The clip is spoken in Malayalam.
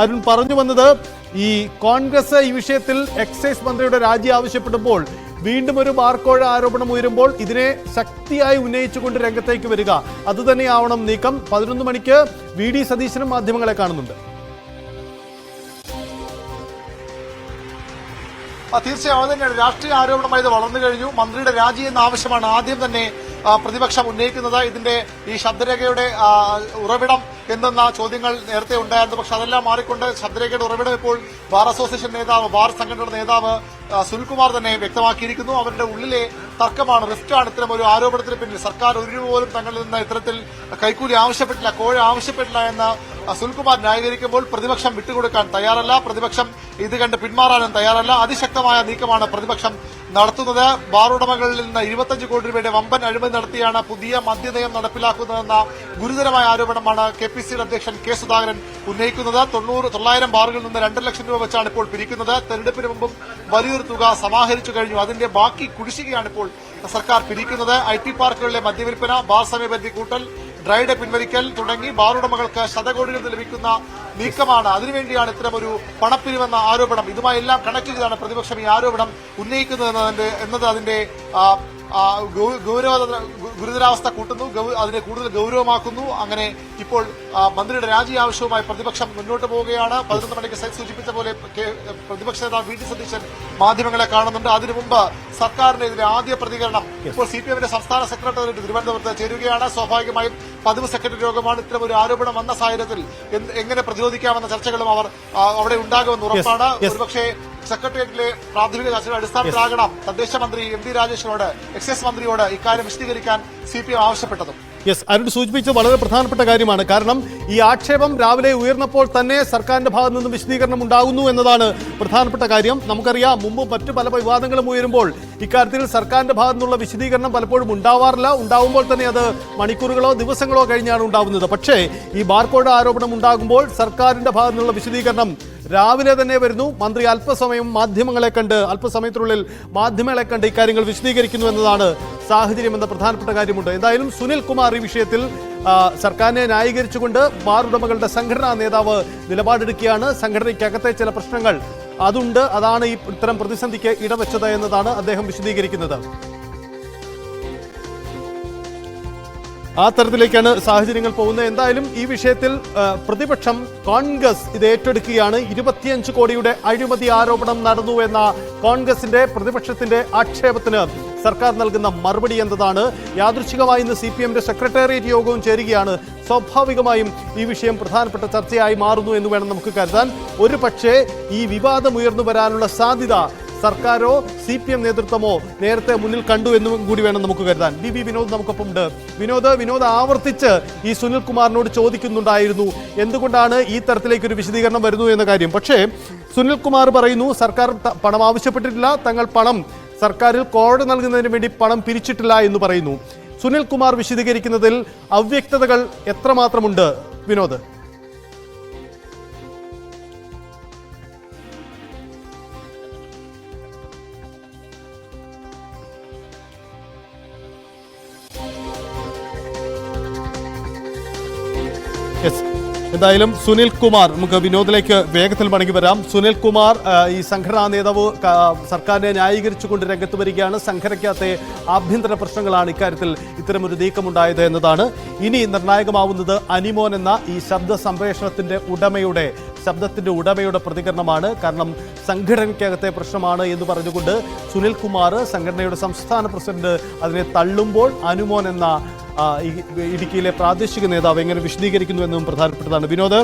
അരുൺ പറഞ്ഞു വന്നത് ഈ കോൺഗ്രസ് ഈ വിഷയത്തിൽ എക്സൈസ് മന്ത്രിയുടെ രാജി ആവശ്യപ്പെടുമ്പോൾ വീണ്ടും ഒരു ബാർക്കോഴ ആരോപണം ഉയരുമ്പോൾ ഇതിനെ ശക്തിയായി ഉന്നയിച്ചുകൊണ്ട് രംഗത്തേക്ക് വരിക. അതുതന്നെയാവണം നീക്കം. പതിനൊന്ന് മണിക്ക് വി ഡി സതീശനും മാധ്യമങ്ങളെ കാണുന്നുണ്ട്. തീർച്ചയായും തന്നെയാണ്. രാഷ്ട്രീയ ആരോപണമായി ഇത് വളർന്നു കഴിഞ്ഞു. മന്ത്രിയുടെ രാജി എന്ന ആവശ്യമാണ് ആദ്യം തന്നെ പ്രതിപക്ഷം ഉന്നയിക്കുന്നത്. ഇതിന്റെ ഈ ശബ്ദരേഖയുടെ ഉറവിടം എന്തെന്ന ചോദ്യങ്ങൾ നേരത്തെ ഉണ്ടായിരുന്നു. പക്ഷെ അതെല്ലാം മാറിക്കൊണ്ട് ശബ്ദരേഖയുടെ ഉറവിടം ഇപ്പോൾ ബാർ അസോസിയേഷൻ നേതാവ് ബാർ സംഘടനയുടെ നേതാവ് സുനിൽകുമാർ തന്നെ വ്യക്തമാക്കിയിരിക്കുന്നു. അവരുടെ ഉള്ളിലെ തർക്കമാണ് റിഫ്റ്റാണ് ഇത്തരം ഒരു ആരോപണത്തിന് പിന്നിൽ. സർക്കാർ ഒരു രൂപ പോലും തങ്ങളിൽ നിന്ന് ഇത്തരത്തിൽ കൈക്കൂലി ആവശ്യപ്പെട്ടില്ല കോഴ ആവശ്യപ്പെട്ടില്ല എന്ന് സുനിൽകുമാർ ന്യായീകരിക്കുമ്പോൾ പ്രതിപക്ഷം വിട്ടുകൊടുക്കാൻ തയ്യാറല്ല. പ്രതിപക്ഷം ഇത് കണ്ട് പിന്മാറാനും തയ്യാറല്ല. അതിശക്തമായ നീക്കമാണ് പ്രതിപക്ഷം നടത്തുന്നത്. ബാർ ഉടമകളിൽ നിന്ന് ഇരുപത്തഞ്ച് കോടി രൂപയുടെ വമ്പൻ അഴിമതി നടത്തിയാണ് പുതിയ മദ്യനയം നടപ്പിലാക്കുന്നതെന്ന ഗുരുതരമായ ആരോപണമാണ് കെ പി സിയുടെ അധ്യക്ഷൻ കെ സുധാകരൻ ഉന്നയിക്കുന്നത്. തൊണ്ണൂറ് തൊള്ളായിരം ബാറുകളിൽ നിന്ന് രണ്ട് ലക്ഷം രൂപ വെച്ചാണ് ഇപ്പോൾ പിരിക്കുന്നത്. തെരഞ്ഞെടുപ്പിന് മുമ്പും വലിയൊരു തുക സമാഹരിച്ചു കഴിഞ്ഞു. അതിന്റെ ബാക്കി കുടിശ്ശികയാണ് ഇപ്പോൾ സർക്കാർ പിരിക്കുന്നത്. ഐ ടി പാർക്കുകളിലെ മദ്യവിൽപ്പന ബാർ സമയപരിധി കൂട്ടൽ ഡ്രൈഡ് പിൻവലിക്കൽ തുടങ്ങി ബാറുടമകൾക്ക് ശതകോടികൾ ലഭിക്കുന്ന നീക്കമാണ്. അതിനുവേണ്ടിയാണ് ഇത്തരമൊരു പണപ്പിരിവെന്ന ആരോപണം. ഇതുമായെല്ലാം കണക്ട് ചെയ്താണ് പ്രതിപക്ഷം ഈ ആരോപണം ഉന്നയിക്കുന്നത് എന്നത് അതിന്റെ ഗൗരവ ഗുരുതരാവസ്ഥ കൂട്ടുന്നു. അതിനെ കൂടുതൽ ഗൗരവമാക്കുന്നു. അങ്ങനെ ഇപ്പോൾ മന്ത്രിയുടെ രാജി ആവശ്യവുമായി പ്രതിപക്ഷം മുന്നോട്ട് പോവുകയാണ്. പതിനൊന്ന് മണിക്ക് സൂചിപ്പിച്ച പോലെ പ്രതിപക്ഷ നേതാവ് വി ഡി സതീശൻ മാധ്യമങ്ങളെ കാണുന്നുണ്ട്. അതിനു മുമ്പ് സർക്കാരിനെതിരെ ആദ്യ പ്രതികരണം. ഇപ്പോൾ സി പി എമ്മിന്റെ സംസ്ഥാന സെക്രട്ടറി തിരുവനന്തപുരത്ത് ചേരുകയാണ്. സ്വാഭാവികമായും പതിവ് സെക്രട്ടറി യോഗമാണ് ഇത്തരം ഒരു ആരോപണം വന്ന സാഹചര്യത്തിൽ എങ്ങനെ പ്രതിരോധിക്കാമെന്ന ചർച്ചകളും അവർ അവിടെ ഉണ്ടാകുമെന്ന് ഉറപ്പാണ്. ഒരുപക്ഷെ സെക്രട്ടേറിയറ്റിലെ പ്രാഥമിക ചർച്ചയുടെ അടിസ്ഥാനത്തിലാകണം. തദ്ദേശ മന്ത്രി എം ഡി രാജേഷിനോട് എക്സൈസ് മന്ത്രിയോട് ഇക്കാര്യം വിശദീകരിക്കാൻ സി പി എം ആവശ്യപ്പെട്ടതും. യെസ് അരുൺ സൂചിപ്പിച്ചത് വളരെ പ്രധാനപ്പെട്ട കാര്യമാണ്. കാരണം ഈ ആക്ഷേപം രാവിലെ ഉയർന്നപ്പോൾ തന്നെ സർക്കാരിന്റെ ഭാഗത്തു നിന്നും വിശദീകരണം ഉണ്ടാകുന്നു എന്നതാണ് പ്രധാനപ്പെട്ട കാര്യം. നമുക്കറിയാം മുമ്പ് മറ്റു പല വിവാദങ്ങളും ഉയരുമ്പോൾ ഇക്കാര്യത്തിൽ സർക്കാരിന്റെ ഭാഗത്തു നിന്നുള്ള വിശദീകരണം പലപ്പോഴും ഉണ്ടാവാറില്ല. ഉണ്ടാകുമ്പോൾ തന്നെ അത് മണിക്കൂറുകളോ ദിവസങ്ങളോ കഴിഞ്ഞാണ് ഉണ്ടാകുന്നത് പക്ഷേ ഈ ബാർകോഡ് ആരോപണം ഉണ്ടാകുമ്പോൾ സർക്കാരിന്റെ ഭാഗത്തു നിന്നുള്ള വിശദീകരണം രാവിലെ തന്നെ വരുന്നു. മന്ത്രി അല്പസമയം മാധ്യമങ്ങളെ കണ്ട് അല്പസമയത്തിനുള്ളിൽ മാധ്യമങ്ങളെ കണ്ട് ഇക്കാര്യങ്ങൾ വിശദീകരിക്കുന്നു എന്നതാണ് സാഹചര്യം എന്ന പ്രധാനപ്പെട്ട കാര്യമുണ്ട്. എന്തായാലും സുനിൽ കുമാർ ഈ വിഷയത്തിൽ സർക്കാരിനെ ന്യായീകരിച്ചുകൊണ്ട് ബാർ ഉടമകളുടെ സംഘടനാ നേതാവ് നിലപാടെടുക്കുകയാണ്. സംഘടനയ്ക്കകത്തെ ചില പ്രശ്നങ്ങൾ അതുണ്ട്. അതാണ് ഈ ഇത്തരം പ്രതിസന്ധിക്ക് ഇടവച്ചത് എന്നതാണ് അദ്ദേഹം വിശദീകരിക്കുന്നത്. ആ തരത്തിലേക്കാണ് സാഹചര്യങ്ങൾ പോകുന്നത്. എന്തായാലും ഈ വിഷയത്തിൽ പ്രതിപക്ഷം കോൺഗ്രസ് ഇത് ഏറ്റെടുക്കുകയാണ്. ഇരുപത്തിയഞ്ച് കോടിയുടെ അഴിമതി ആരോപണം നടന്നു എന്ന കോൺഗ്രസിന്റെ പ്രതിപക്ഷത്തിന്റെ ആക്ഷേപത്തിന് സർക്കാർ നൽകുന്ന മറുപടി എന്നതാണ്. യാദൃച്ഛികമായി ഇന്ന് സി പി എമ്മിന്റെ സെക്രട്ടേറിയറ്റ് യോഗവും ചേരുകയാണ്. സ്വാഭാവികമായും ഈ വിഷയം പ്രധാനപ്പെട്ട ചർച്ചയായി മാറുന്നു എന്ന് വേണം നമുക്ക് കരുതാൻ. ഒരു പക്ഷേ ഈ വിവാദം ഉയർന്നു വരാനുള്ള സാധ്യത സർക്കാരോ സി പി എം നേതൃത്വമോ നേരത്തെ മുന്നിൽ കണ്ടു എന്നും കൂടി വേണം നമുക്ക് കരുതാൻ. ബി ബി വിനോദ് നമുക്കൊപ്പം ഉണ്ട് വിനോദ് വിനോദ് ആവർത്തിച്ച് ഈ സുനിൽകുമാറിനോട് ചോദിക്കുന്നുണ്ടായിരുന്നു. എന്തുകൊണ്ടാണ് ഈ തരത്തിലേക്ക് ഒരു വിശദീകരണം വരുന്നു എന്ന കാര്യം. പക്ഷേ സുനിൽകുമാർ പറയുന്നു സർക്കാർ പണം ആവശ്യപ്പെട്ടിട്ടില്ല. തങ്ങൾ പണം സർക്കാരിൽ കോടതി നൽകുന്നതിന് വേണ്ടി പണം പിരിച്ചിട്ടില്ല എന്ന് പറയുന്നു. സുനിൽകുമാർ വിശദീകരിക്കുന്നതിൽ അവ്യക്തതകൾ എത്രമാത്രമുണ്ട്? വിനോദ്. യെസ് എന്തായാലും സുനിൽ കുമാർ നമുക്ക് വിനോദിലേക്ക് വേഗത്തിൽ മടങ്ങി വരാം. സുനിൽ കുമാർ ഈ സംഘടനാ നേതാവ് സർക്കാരിനെ ന്യായീകരിച്ചുകൊണ്ട് രംഗത്ത് വരികയാണ്. സംഘടനയ്ക്കകത്തെ ആഭ്യന്തര പ്രശ്നങ്ങളാണ് ഇക്കാര്യത്തിൽ ഇത്തരമൊരു നീക്കമുണ്ടായത് എന്നതാണ്. ഇനി നിർണായകമാവുന്നത് അനിമോൻ എന്ന ഈ ശബ്ദ സംപ്രേഷണത്തിന്റെ ഉടമയുടെ ശബ്ദത്തിന്റെ ഉടമയുടെ പ്രതികരണമാണ്. കാരണം സംഘടനയ്ക്കകത്തെ പ്രശ്നമാണ് എന്ന് പറഞ്ഞുകൊണ്ട് സുനിൽ കുമാർ സംഘടനയുടെ സംസ്ഥാന പ്രസിഡന്റ് അതിനെ തള്ളുമ്പോൾ അനുമോൻ എന്ന ഇടുക്കിയിലെ പ്രാദേശിക നേതാവ് എങ്ങനെ വിശദീകരിക്കുന്നു എന്നും പ്രധാനപ്പെട്ടതാണ്. വിനോദ്